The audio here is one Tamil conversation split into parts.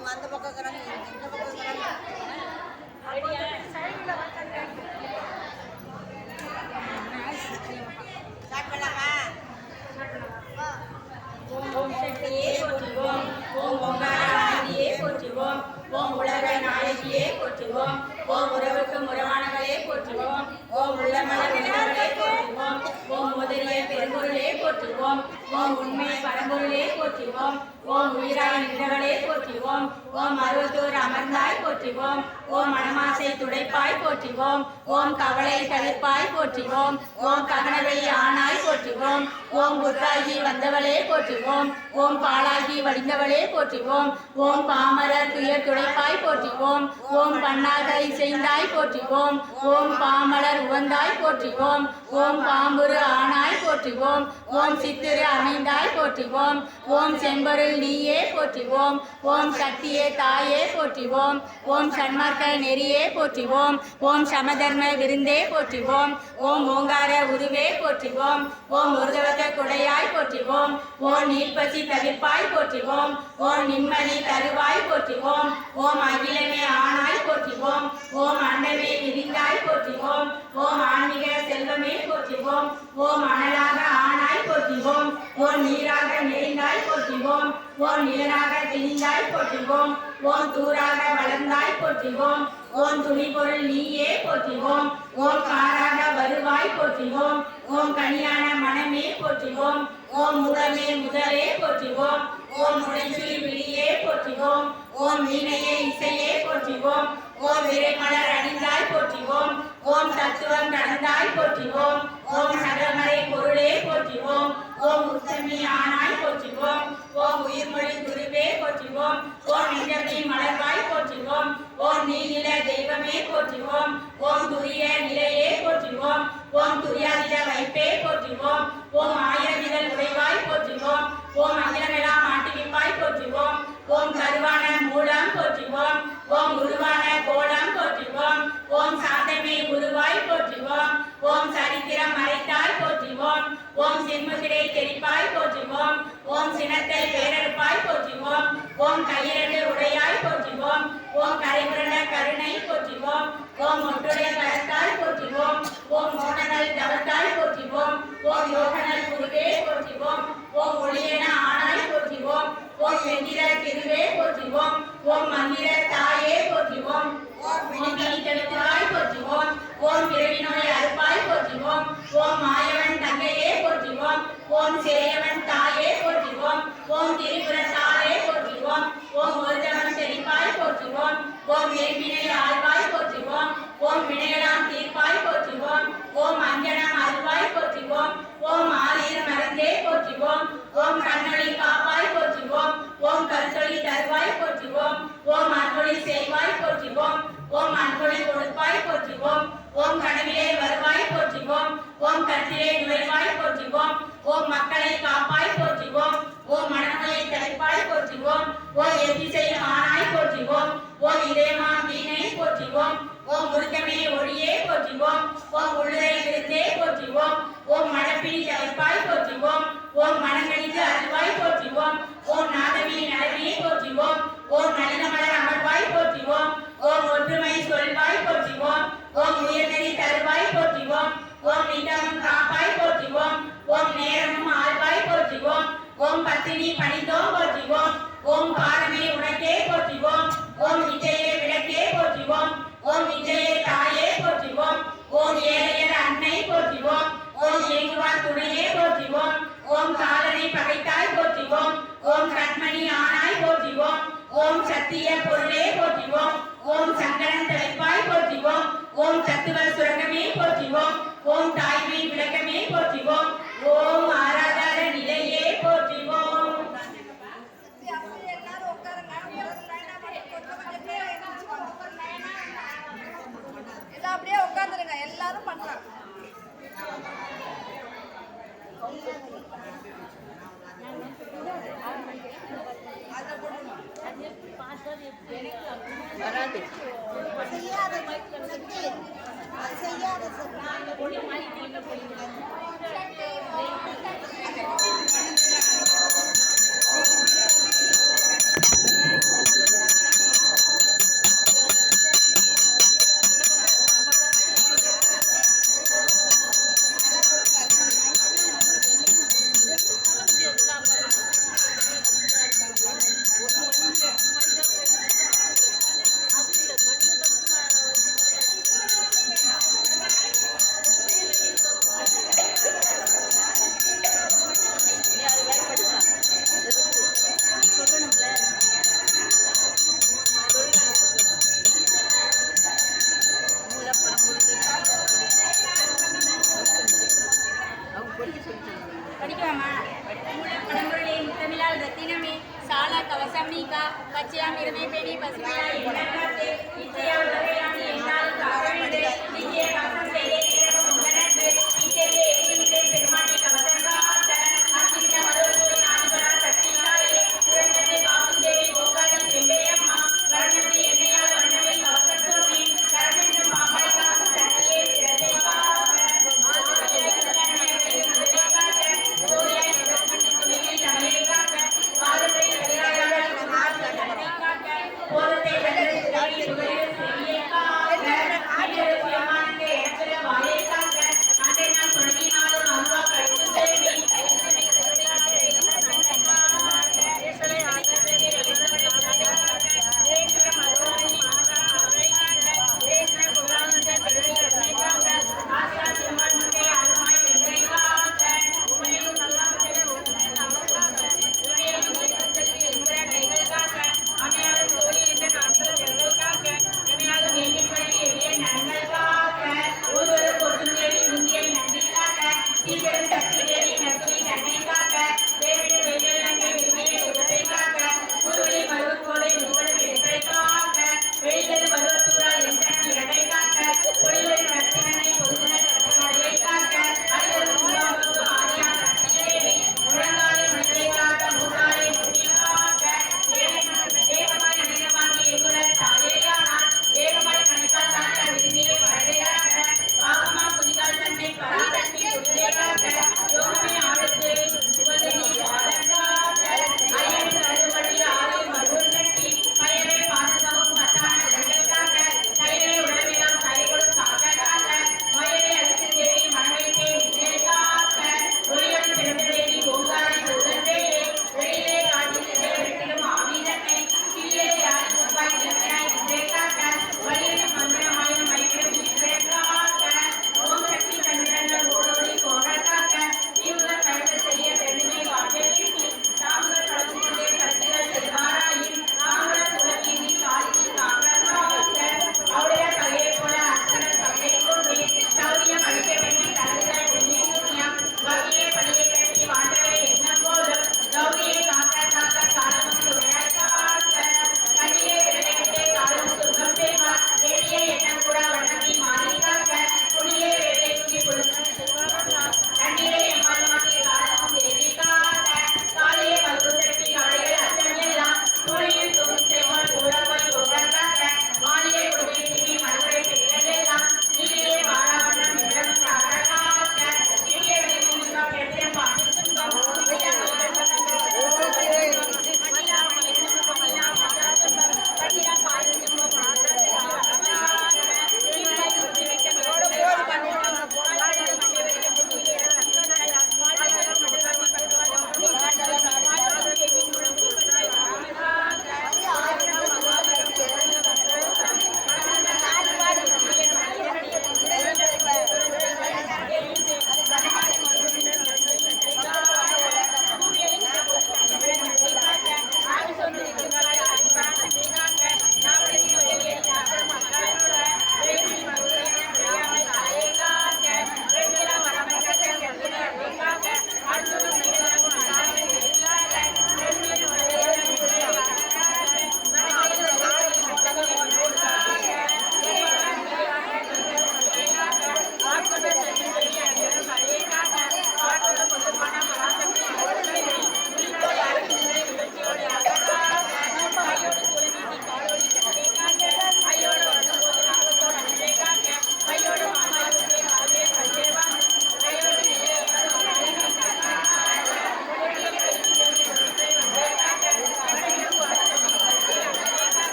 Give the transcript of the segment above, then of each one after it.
அவங்க அந்த பக்கம் இருக்கிறாங்க இவங்க இந்த பக்கம் இருக்கிறாங்க போற்றிவோம். ஓம் மனமாசை துடைப்பாய் போற்றிவோம். ஓம் கவலை தவிர்ப்பாய் போற்றிவோம். ஓம் ககனவெளி ஆனாய் போற்றுவோம். ஓம் புத்தாகி வந்தவளே போற்றுவோம். ஓம் பாலாகி வடிந்தவளே போற்றுவோம். ஓம் பாமரர் துயர் துடைப்பாய் போற்றுவோம். ஓம் பன்னாக இசைந்தாய் போற்றுவோம். ஓம் பாமலர் உவந்தாய் போற்றுவோம். ஓம் பாம்புரு ஆனாய் போற்றுவோம் ஓம் சித்திரு அமைந்தாய் போற்றுவோம் ஓம் செம்பொருள் நீயே போற்றுவோம் ஓம் சக்தியே தாயே போற்றுவோம் ஓம் சன்மார்க்க நெறியே போற்றுவோம் ஓம் சமதர்ம விருந்தே போற்றுவோம் ஓம் ஓங்கார உருவே போற்றுவோம் ஓம் முருகவத குடையாய் போற்றுவோம் ஓம் நீர்ப்பசி தவிர்ப்பாய் போற்றுவோம் ஓம் நிம்மதி தருவாய் போற்றுவோம் ஓம் அகிலமே ஆனாய் போற்றுவோம் ஓம் அண்டமே விரிந்தாய் போற்றுவோம் ஓம் ஆன்மீக செல்வமே போற்றுவோம் ஓம் அனலாக ஆனாய் போற்றுவோம் ஓம் நீராக நிறைந்தாய் போற்றுவோம் ஓம் நிலனாக திணிந்தாய் போற்றுவோம் ஓம் தூராக வளர்ந்தாய் போற்றுவோம் ஓம் துணி பொருள் நீயே போற்றுவோம் ஓம் காராக வருவாய் போற்றுவோம் ஓம் கனியான மனமே போற்றுவோம் ஓம் முகமே முதலே போற்றுவோம் ஓம் முடைச்சுழி விழியே போற்றுவோம் ஓம் வீணையே இசையே போற்றுவோம் ஓம் விரைமலர் அணிந்தாய் போற்றுவோம் ஓம் தத்துவம் கடந்தாய் போற்றுவோம் ஓம் சகமரை பொருளே போற்றுவோம் ஓம் உத்தமி ஆனாய் போற்றுவோம். ஓம் உயிர்மொழி குருவே போற்றுவோம். ஓம் நெஞ்சமி மலர்வாய் போற்றுவோம். ஓம் நீல தெய்வமே போற்றுவோம். ஓம் துரிய நிலையே போற்றுவோம். ஓம் துரியாதிட வைப்பே போற்றுவோம். ஓம் ஆயிரமிதழ் உடைவாய் போற்றுவோம். ஓம் அகிலமெல்லாம் ஆட்டுவிப்பாய் போற்றுவோம். ஓம் கருவான மூலம் போற்றுவோம். ஓம் உருவ கோலம் போற்றுவோம் ஓம் சாந்தமே உருவாய் போற்றுவோம் ஓம் சரித்திரம் மறைத்தாய் போற்றுவோம் ஓம் சின்முகிரை தெரிப்பாய் போற்றுவோம் ஓம் சினத்தை பேரறுப்பாய் போற்றுவோம் ஓம் கையிரண்டு உடையாய் போற்றுவோம் ஓம் கரைபுரண்ட கருணை போற்றுவோம் ஓம் ஒன்றுடைய கரத்தாய் போற்றுவோம் ஓம் மோகனல் தவத்தாய் போற்றுவோம் ஓம் யோகனல் குருவே போற்றுவோம் ஓம் ஒளியன ஆனாய் போற்றுவோம் ஓம் வெந்திர திருவே போற்றுவோம் ஓம் மந்திர தாயே போற்றுவோம் ஓம் பிணி தெளிவாய் போற்றுவோம் ஓம் பிறவி நோய் ஓம் மாயவன் தங்கையே போற்றுவோம் ஓம் சேயவன் தாயே போற்றுவோம் ஓம் திரிபுர தாயே போற்றுவோம் ஓம் ஒருத்தவன் செழிப்பாய் போற்றுவோம் ஓம் வேம்பினை ஆழ்வாய் போற்றுவோம் ஓம் வினையலாம் தீர்ப்பாய் போற்றுவோம் ஓம் அஞ்சனம் அருவாய் போற்றுவோம் ஓம் ஆலீர் மறந்தே போற்றுவோம் ஓம் கண்ணொளி காப்பாய் போற்றுவோம் ஓம் கருத்தொளி தருவாய் போற்றுவோம் ஓம் அன்பொழி செய்வாய் போற்றுவோம் ஓம் அன்பொழி கொடுப்பாய் போற்றுவோம் ஓம் கனவிலே வருவாய் போற்றுவோம் ஓம் கருத்திலே நுழைவாய் போற்றுவோம் ஓம் மக்களை காப்பாய் போற்றுவோம் ஓம் மனங்களை தலைப்பாய் போற்றுவோம் ஓம் எதிசை ஆனாய் போற்றுவோம் ஓம் இதயமா மீனை போற்றுவோம். ஓம் முருகமே ஒளியே போற்றுவோம். ஓம் உள்ளதை இருந்தே போற்றுவோம் ஓம் மடப்பினி தவிர்ப்பாய் போற்றுவோம் ஓம் மனங்களித்து அருள்வாய் போற்றுவோம் ஓம் நாதவி நலவியை போற்றுவோம் ஓம் நளினமலர் அமர்வாய் போற்றுவோம் ஓம் ஒற்றுமை சொல்வாய் போற்றுவோம் ஓம் உயர்நெறி தருவாய் போற்றுவோம் ஓம் நித்தமும் காப்பாய் போற்றுவோம் ஓம் நேரமும் ஆழ்வாய் போற்றுவோம் ஓம் பத்தினி பணிந்தோம் போற்றுவோம் ஓம் பாரமே உனக்கே போற்றுவோம் ஓம் விஜயே விளக்கே போற்றுவோம் ஓம் விஜயே தாயே போற்றுவோம் ஓம் ஏழையர் அன்னை போற்றுவோம் ஓம் ஏங்குவார் துணையே போற்றுவோம் ஓம் காலனை பகைத்தாய் போற்றுவோம் ஓம் கண்மணி ஆனாய் போற்றுவோம் ஓம் சத்திய பொருளே போற்றுவோம் ஓம் சங்கரன் தலைப்பாய் போற்றுவோம் ஓம் தத்துவ சுரங்கமே போற்றுவோம் ஓம் தாய்மை விளக்கமே போற்றுவோம் ஓம் ஆராதார நிலையே போற்றுவோம் அப்படியே எல்லாரும் உட்காருங்க ஒரு லைனா மட்டும் கொஞ்சம் கொஞ்சம் பேர் எழுந்திருச்சுக்கோங்க. எல்லாம் அப்படியே உட்காந்துருங்க எல்லாரும் பண்ணலாம் வராது. செய்யாத செய்யாத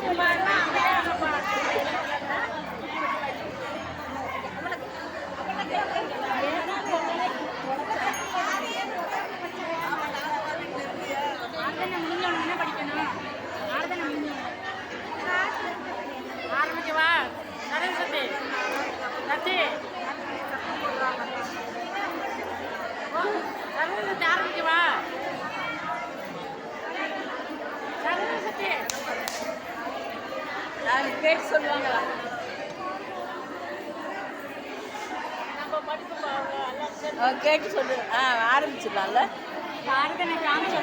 Thank you. கேட்டு சொல்லுவாங்களா கேட்டு சொல்லு. ஆ ஆரம்பிச்சிடலாம்ல. ஆர்தனை காமிச்சு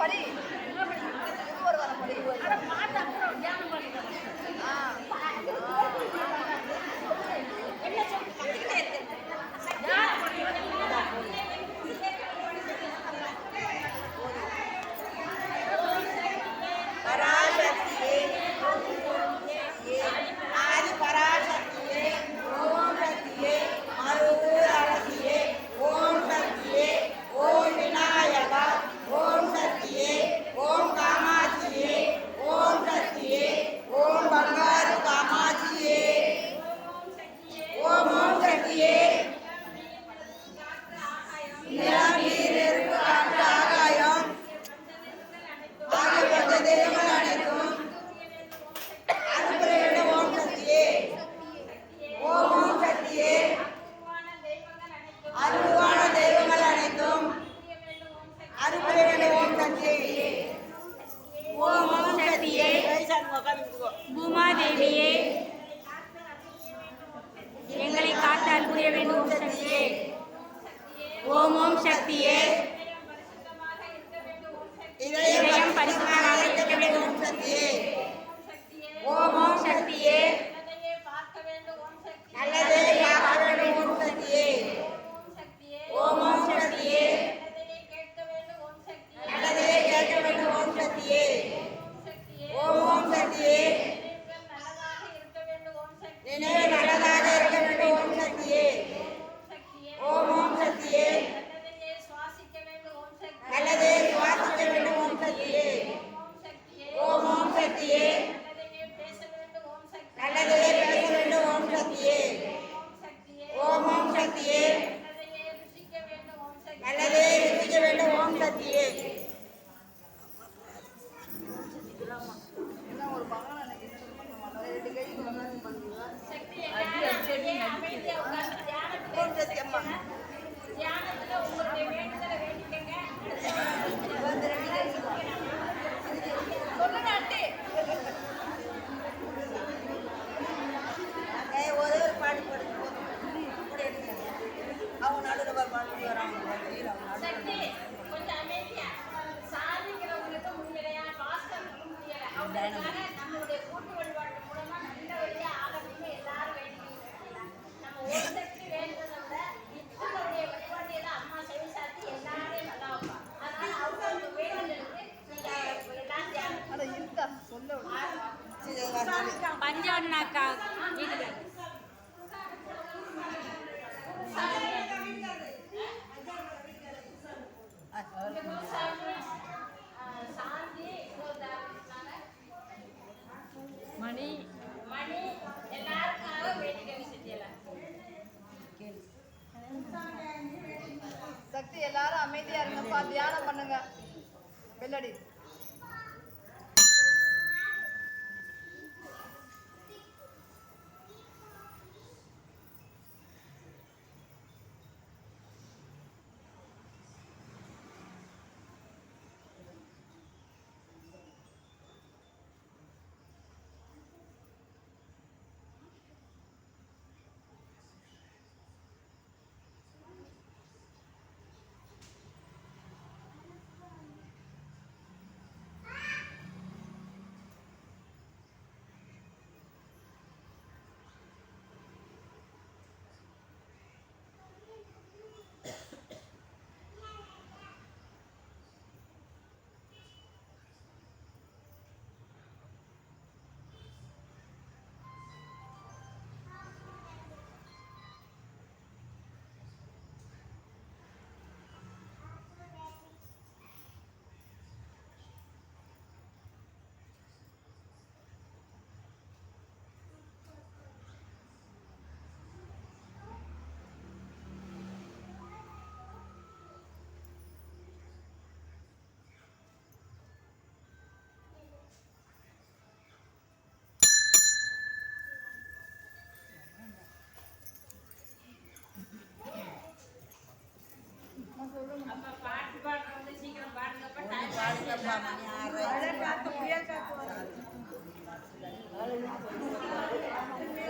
ஒரு வாரம் படி. பஞ்சாக்கா மணி மணி. சக்தி எல்லாரும் அமைதியா இருங்கப்பா. தியானம் பண்ணுங்க. வெள்ளடி.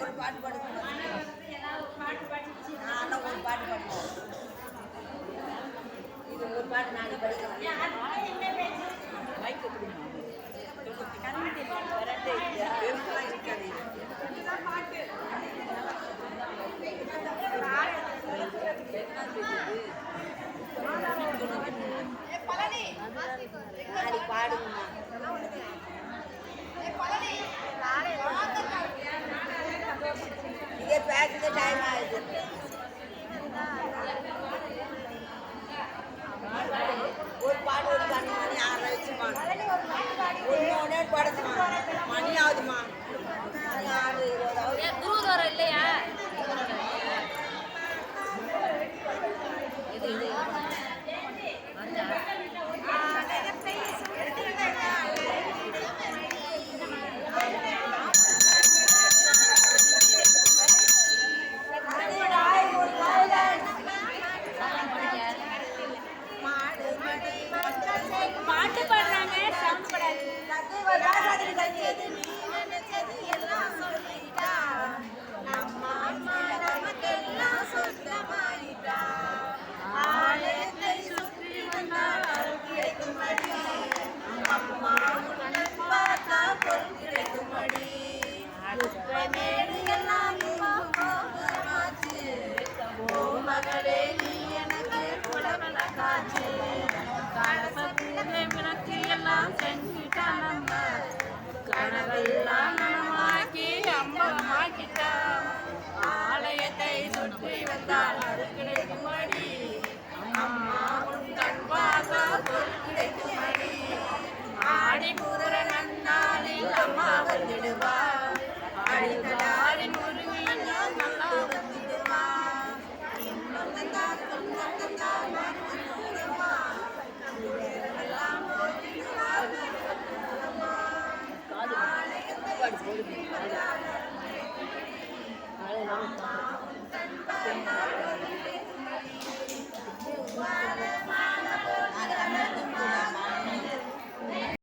ஒரு பாட்டு படிச்சு நான் ஒரு பாட்டு பழனி